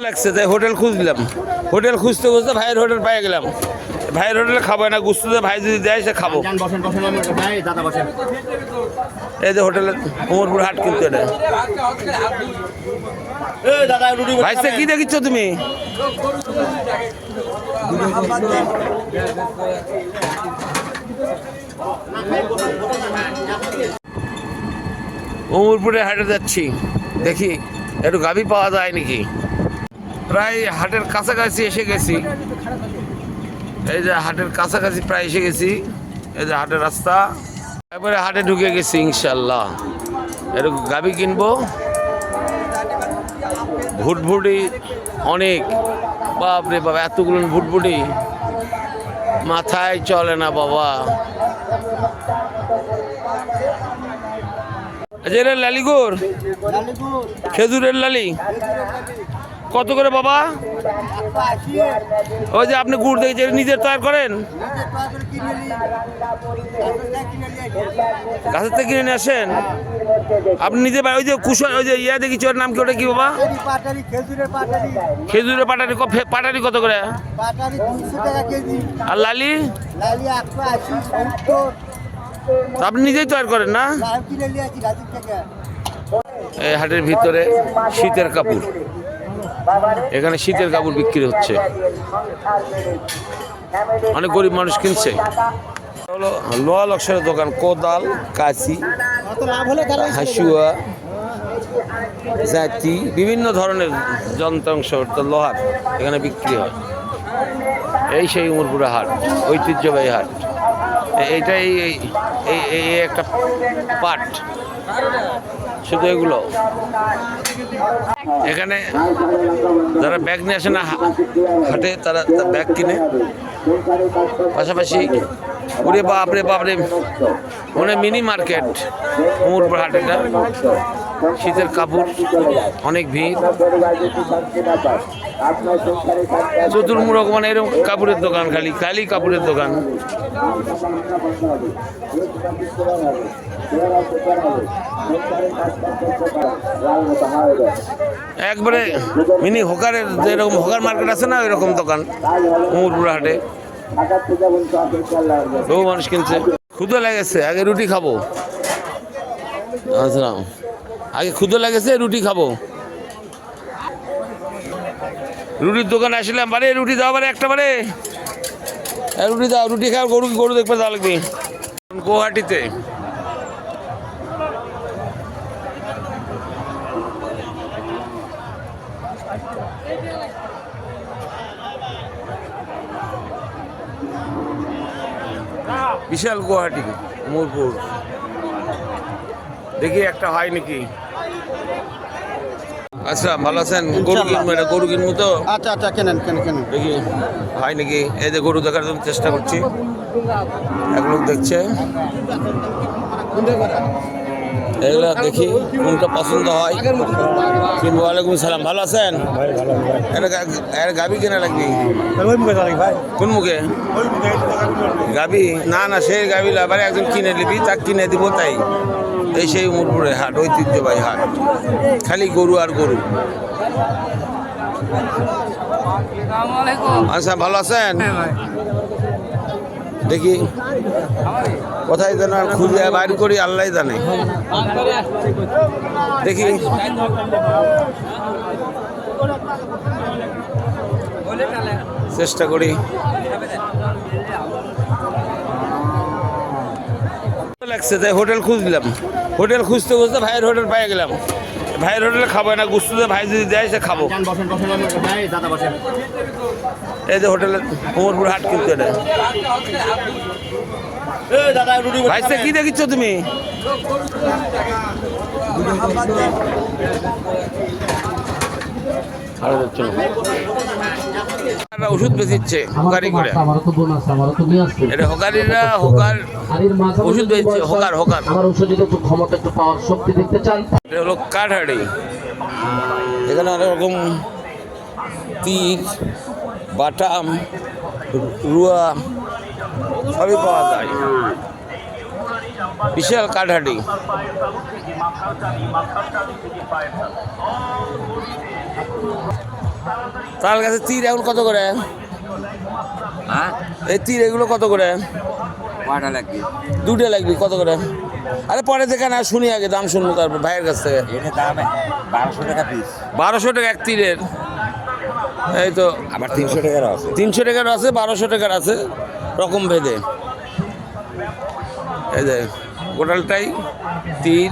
লাগছে তাই hotel খুঁজলাম। Hotel খুঁজতে খুঁজতে ভাইয়ের হোটেল পেয়ে গেলাম। ভাইয়ের হোটেলে খাব না গুস্ততে ভাই যদি দেয় সে খাব। এই যে হোটেলে কোমরপুর হাট কিন্তু এটা ভাই সে কি দেখিচ্ছ তুমি? কোমরপুরে হাটে যাচ্ছি। দেখি একটু গাভি পাওয়া যায় নাকি? প্রায় হাটের কাছাকাছি এসে গেছি। এই যে হাটের কাছাকাছি প্রায় এসে গেছি। এই যে হাটের রাস্তা। এবারে হাটে ঢুকে গেছি ইনশাল্লাহ একটু গাভি কিনবো। ভুটভুটি অনেক। বাপরে বাবা এতগুলো ভুটভুটি। মাথায় চলে না বাবা। আচ্ছা এটা লালিগুড় খেজুরের লালি? কত করে বাবা? ওই যে আপনি গুড় দেখেছেন নিজের তৈরি করেন? গাছের থেকে কিনে নিয়ে আসেন? আপনি নিজে ওই যে কুশল ওই যে ইয়া দেখি ওর নাম কি ওটা কি বাবা? খেজুরের পাটারি পাটারি কত করে? আর লালি? আপনি নিজেই তৈরি করেন না? এই হাটের ভিতরে শীতের কাপড়। এখানে শীতের কাপড় বিক্রি হচ্ছে। অনেক গরিব মানুষ কিনছে। হলো লোহা লক্সরের দোকান কোদাল কাশি হাসুয়া জাতি বিভিন্ন ধরনের যন্ত্রাংশ অর্থাৎ লোহার এখানে বিক্রি হয়। এই সেই উমরপুরা হাট ঐতিহ্যবাহী হাট। এইটাই এই এই- এই এই একটা পাট। শুধু এগুলো? এখানে যারা ব্যাগ নিয়ে আসে না হাটে তারা ব্যাগ কিনে। পাশাপাশি ওরে বাপরে বাপরে মানে মিনি মার্কেট উমরপুর হাট শীতের কাপড়, অনেক ভিড়। চতুর্মুখ মানে এরকম কাপড়ের দোকান খালি খালি কাপড়ের দোকান। একবারে মিনি হোকারের যেরকম হোকার মার্কেট আছে না এরকম দোকান উমরপুর হাটে। বহু মানুষ কিনছে। ক্ষুদো লেগেছে, আগে রুটি খাব। আসলাম আগে ক্ষুদো লেগেছে, রুটি খাব। রুটির দোকানে আসলাম, বারে রুটি দাও বারে, একটা বারে। রুটি দাও, রুটি খাও, গরু গরু দেখবে যাওয়া লাগবে। গুয়াহাটিতে। বিশাল গুয়াহাটি, মোরপুর। দেখি একটা হয় নাকি। আচ্ছা ভালো আছেন? গরু কিনবো এটা গরু কিনবো তো? আচ্ছা আচ্ছা কেনেন কেন কেনেন। দেখি হয় নাকি এই যে গরু দেখার জন্য চেষ্টা করছি। এক লোক দেখছে। এগুলো দেখি কোনটা পছন্দ হয়। ওয়ালাইকুম সালাম ভালো আছেন? এটা গাবি কেনা লাগবে? কোন মুখে? গাবি? না না সেই গাবি লাভারে একজন কিনে নিবি তা কিনে দিব তাই। এই সেই মুরপুরে হাট ঐতিহ্যবাহী হাট। খালি গরু আর গরু। আচ্ছা ভালো আছেন? দেখি। কোথায় যেন আর খুঁজে বাইর করি আল্লাহ জানে। দেখি। চেষ্টা করি। লাগছে তাই হোটেল খুঁজলাম। হোটেল খুঁজতে খুঁজতে ভাইয়ের হোটেল পেয়ে গেলাম। ভাইয়ের হোটেলে খাব না গুস্তুতে ভাই যদি দেয় সে খাব। এই যে হোটেলে কোমরপুর হাট কিন্তু এটা ভাই সে কি দেখিচ্ছ তুমি? ওষুধ বেচিচ্ছে হোকারি করে। আমারও তো বোন আছে আমারও তো মেয়ে আছে। এটা হোকারিরা হোকার ওষুধ বেচছে, হোকার, হোকার। আমার ওষুধ একটু ক্ষমতা একটু পাওয়ার শক্তি দেখতে চান এটা হলো কাঠহাড়ি। এখানে অনেক রকম তীর বাটাম রুয়া সবই পাওয়া যায়। বিশাল কাঠহাড়ি তাল গাছের তীর এখন কত করে? হ্যাঁ? এই তীর এগুলো কত করে? কয়টা লাগবে? দুটো লাগবে কত করে? আরে পরে থেকে না শুনি আগে দাম শুনব তারপর ভাইয়ের কাছ থেকে। দাম বারোশো টাকা পিস বারোশো টাকা এক তীরের। এই তো আবার তিনশো টাকার আছে। তিনশো টাকার আছে বারোশো টাকার আছে রকম ভেদে। এই যে গোটালটাই তীর।